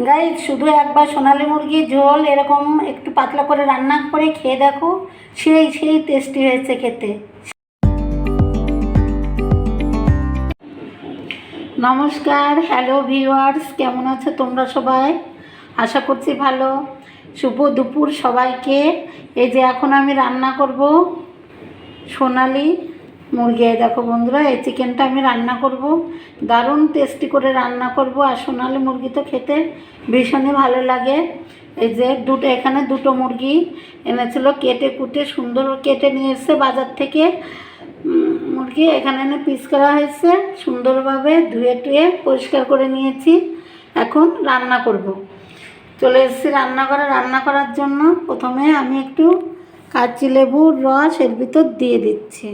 গাই শুধু একবার সোনালি মুরগির ঝোল, এরকম একটু পাতলা করে রান্না করে খেয়ে দেখো। সেই সেই টেস্টি হয়েছে খেতে। নমস্কার হ্যালো ভিউয়ার্স কেমন আছো তোমরা সবাই? আশা করছি ভালো। শুভ দুপুর সবাইকে। এই যে এখন আমি রান্না করব সোনালি মুরগি দেখো বন্ধুরা, এই চিকেনটা আমি রান্না করব। দারুণ টেস্টি করে রান্না করব। আর সোনালি মুরগি তো খেতে ভীষণই ভালো লাগে। এই যে দুটো, এখানে দুটো মুরগি এনেছিল, কেটে কুটে সুন্দর কেটে নিয়ে এসছে বাজার থেকে। মুরগি এখানে এনে পিস করা হয়েছে, সুন্দরভাবে ধুয়ে টুয়ে পরিষ্কার করে নিয়েছি। এখন রান্না করব। চলে এসেছি রান্নাঘরে রান্না করার জন্য। প্রথমে আমি একটু কাচি লেবুর রস এর ভিতর দিয়ে দিচ্ছি।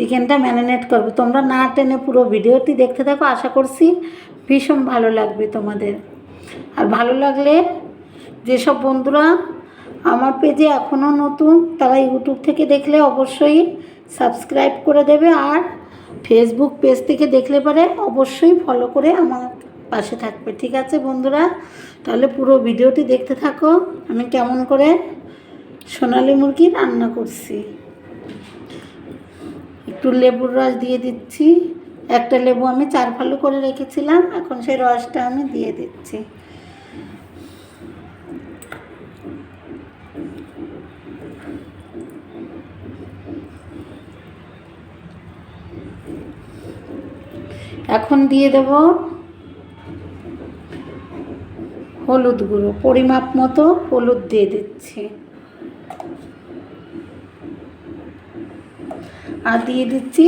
চিকেনটা ম্যারিনেট করব। তোমরা না টেনে পুরো ভিডিওটি দেখতে থাকো, আশা করছি ভীষণ ভালো লাগবে তোমাদের। আর ভালো লাগলে যেসব বন্ধুরা আমার পেজে এখনও নতুন, তারা ইউটিউব থেকে দেখলে অবশ্যই সাবস্ক্রাইব করে দেবে আর ফেসবুক পেজ থেকে দেখলে পরে অবশ্যই ফলো করে আমার পাশে থাকবে। ঠিক আছে বন্ধুরা? তাহলে পুরো ভিডিওটি দেখতে থাকো। আমি কেমন করে সোনালি মুরগি রান্না করছি। একটু লেবুর রস দিয়ে দিচ্ছি। একটা লেবু আমি চার ফালু করে রেখেছিলাম, এখন সেই রসটা আমি দিয়ে দিচ্ছি। এখন দিয়ে দেব হলুদ গুঁড়ো, পরিমাপ মতো হলুদ দিয়ে দিচ্ছি। আর দিয়ে দিচ্ছি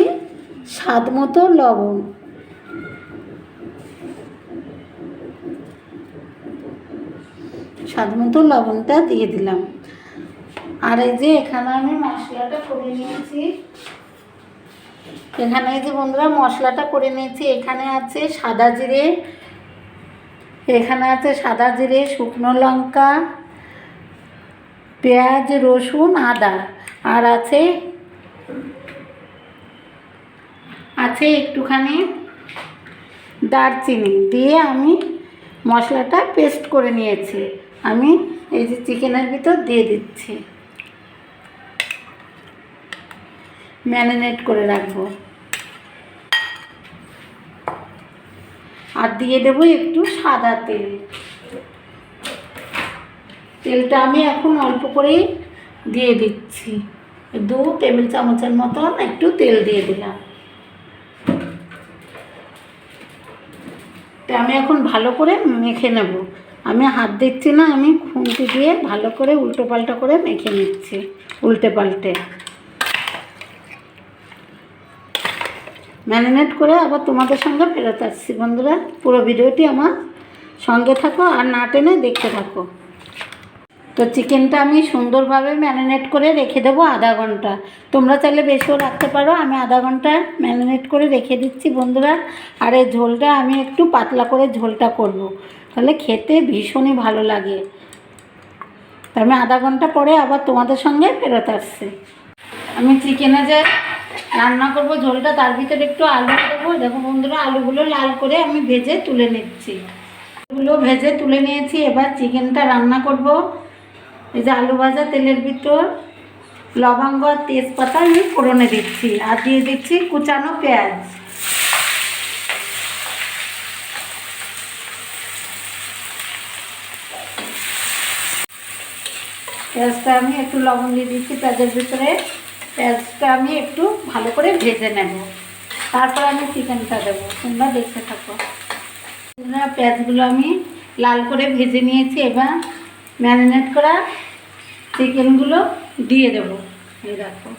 স্বাদ মতো লবণ। স্বাদ মতো লবণটা দিয়ে দিলাম। আর এই যে এখানে আমি মশলাটা করে নিয়েছি। এখানে এই যে বন্ধুরা মশলাটা করে নিয়েছি। এখানে আছে সাদা জিরে, এখানে আছে সাদা জিরে, শুকনো লঙ্কা, পেঁয়াজ, রসুন, আদা। আর আছে আছে একটুখানি দারচিনি দিয়ে আমি মশলাটা পেস্ট করে নিয়েছি। আমি এই যে চিকেনের ভিতর দিয়ে দিচ্ছি। ম্যারিনেট করে রাখব। আর দিয়ে দেবো একটু সাদা তেল। তেলটা আমি এখন অল্প করেই দিয়ে দিচ্ছি। দু টেবিল চামচের মতন একটু তেল দিয়ে দিলাম। তা আমি এখন ভালো করে মেখে নেব। আমি হাত দিচ্ছি না, আমি খুঁটি দিয়ে ভালো করে উল্টো পাল্টা করে মেখে নিচ্ছি, উল্টে পাল্টে। ম্যারিনেট করে আবার তোমাদের সঙ্গে ফেরত আসছি বন্ধুরা। পুরো ভিডিওটি আমার সঙ্গে থাকো আর না টেনে দেখতে থাকো। তো চিকেনটা আমি সুন্দরভাবে ম্যারিনেট করে রেখে দেবো আধা ঘণ্টা। তোমরা চাইলে বেশিও রাখতে পারো, আমি আধা ঘণ্টা ম্যারিনেট করে রেখে দিচ্ছি বন্ধুরা। আর এই ঝোলটা আমি একটু পাতলা করে ঝোলটা করব। তাহলে খেতে ভীষণই ভালো লাগে। তা আমি আধা ঘণ্টা পরে আবার তোমাদের সঙ্গে ফেরত আসছি। আমি চিকেনে যে রান্না করব ঝোলটা, তার ভিতরে একটু আলু দেবো। দেখো বন্ধুরা, আলুগুলো লাল করে আমি ভেজে তুলে নিচ্ছি। আলুগুলো ভেজে তুলে নিয়েছি, এবার চিকেনটা রান্না করব। এই যে আলু ভাজা, তেলের ভিতর লবঙ্গ আর তেজপাতা আমি ফোড়নে দিচ্ছি আর দিয়ে দিচ্ছি কুচানো পেঁয়াজ। পেঁয়াজটা আমি একটু লবণ দিয়ে দিচ্ছি, পেঁয়াজের ভিতরে পেঁয়াজটা আমি একটু ভালো করে ভেজে নেব। তারপর আমি চিকেনটা দেবো, তোমরা দেখতে থাকো। পেঁয়াজগুলো আমি লাল করে ভেজে নিয়েছি, এবার ম্যারিনেট করা চিকেনগুলো দিয়ে দেবো। এই দেখো।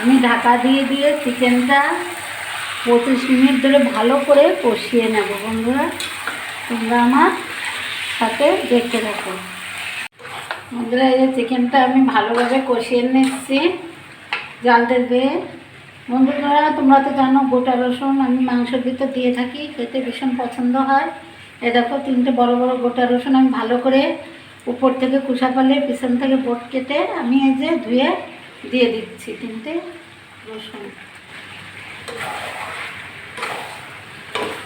আমি ঢাকা দিয়ে দিয়ে চিকেনটা পঁচিশ মিনিট ধরে ভালো করে কষিয়ে নেব বন্ধুরা। তোমরা আমার সাথে দেখতে থাকো। বন্ধুরা, এই যে চিকেনটা আমি ভালোভাবে কষিয়ে নিচ্ছি। জালতে দিয়ে বন্ধুরা, তোমরা তো জানো, গোটা রসুন আমি মাংসের ভিতর দিয়ে থাকি, খেতে ভীষণ পছন্দ হয়। এই দেখো, তিনটে বড় বড় গোটা রসুন আমি ভালো করে উপর থেকে কুসা পালে পিছন থেকে বোট কেটে আমি এই যে ধুয়ে দিয়ে দিচ্ছি তিনটে রসুন।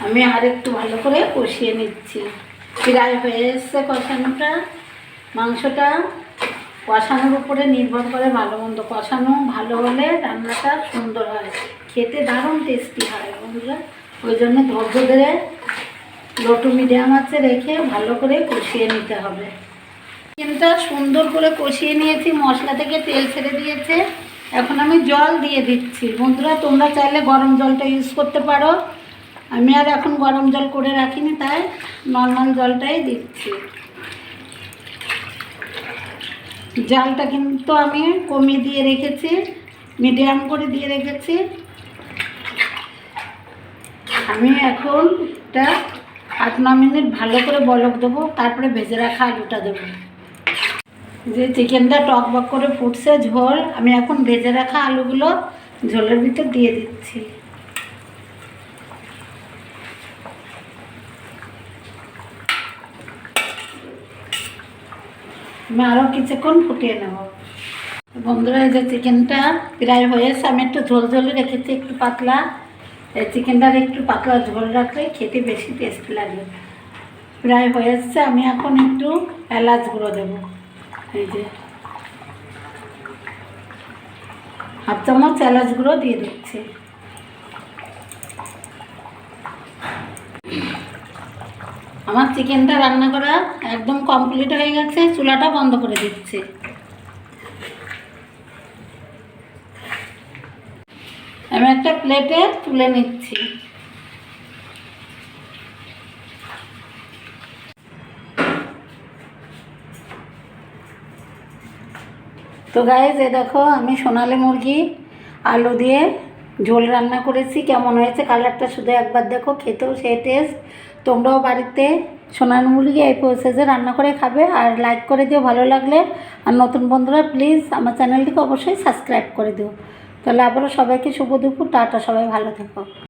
আমি আর একটু ভালো করে কষিয়ে নিচ্ছি। প্রায় হয়ে এসছে কষানোটা। মাংসটা কষানোর উপরে নির্ভর করে ভালো মন্দ। কষানো ভালো হলে রান্নাটা সুন্দর হয়। খেতে দারুণ টেস্টি হয় বন্ধুরা। ওই জন্য ধৈর্য ধরে লটু মিডিয়াম আছে রেখে ভালো করে কষিয়ে নিতে হবে। চিকেনটা সুন্দর করে কষিয়ে নিয়েছি, মশলা থেকে তেল ছেড়ে দিয়েছে। এখন আমি জল দিয়ে দিচ্ছি। বন্ধুরা, তোমরা চাইলে গরম জলটা ইউজ করতে পারো। আমি আর এখন গরম জল করে রাখিনি, তাই নর্মাল জলটাই দিচ্ছি। জালটা কিন্তু আমি কমিয়ে দিয়ে রেখেছি, মিডিয়াম করে দিয়ে রেখেছি। আমি এখন এটা আট ন মিনিট ভালো করে বলক দেবো, তারপরে ভেজে রাখা আলুটা দেবো। যে চিকেনটা টক বক করে ফুটছে ঝোল, আমি এখন ভেজে রাখা আলুগুলো ঝোলের ভিতর দিয়ে দিচ্ছি। আমি আরও কিছুক্ষণ ফুটিয়ে নেব। বন্ধুরা, এই যে চিকেনটা প্রায় হয়েছে আমি একটু ঝোল ঝোলে রেখেছি, একটু পাতলা। এই চিকেনটার একটু পাতলা ঝোল রাখলে খেতে বেশি টেস্ট লাগে। প্রায় হয়ে আমি এখন একটু এলাচ গুঁড়ো দেবো। এই যে হাফ চামচ এলাচ গুঁড়ো দিয়ে দিচ্ছি। আমার চিকেনটা রান্না করা একদম কমপ্লিট হয়ে গেছে, চুলাটা বন্ধ করে দিচ্ছি। আমি একটা প্লেটে তুলে নিচ্ছি। তো গাইজ এ দেখো, আমি সোনালি মুরগি, আলু দিয়ে ঝোল রান্না করেছি, কেমন হয়েছে কালারটা শুধু একবার দেখো, খেতেও সে টেস্ট তোমরাও বাড়িতে সোনার মুরগি এই প্রসেসে রান্না করে খাবে আর লাইক করে দিও ভালো লাগলে। আর নতুন বন্ধুরা প্লিজ আমার চ্যানেলটিকে অবশ্যই সাবস্ক্রাইব করে দিও। তাহলে আবারও সবাইকে শুভ দুপুর, টাটা সবাই, ভালো থেকো।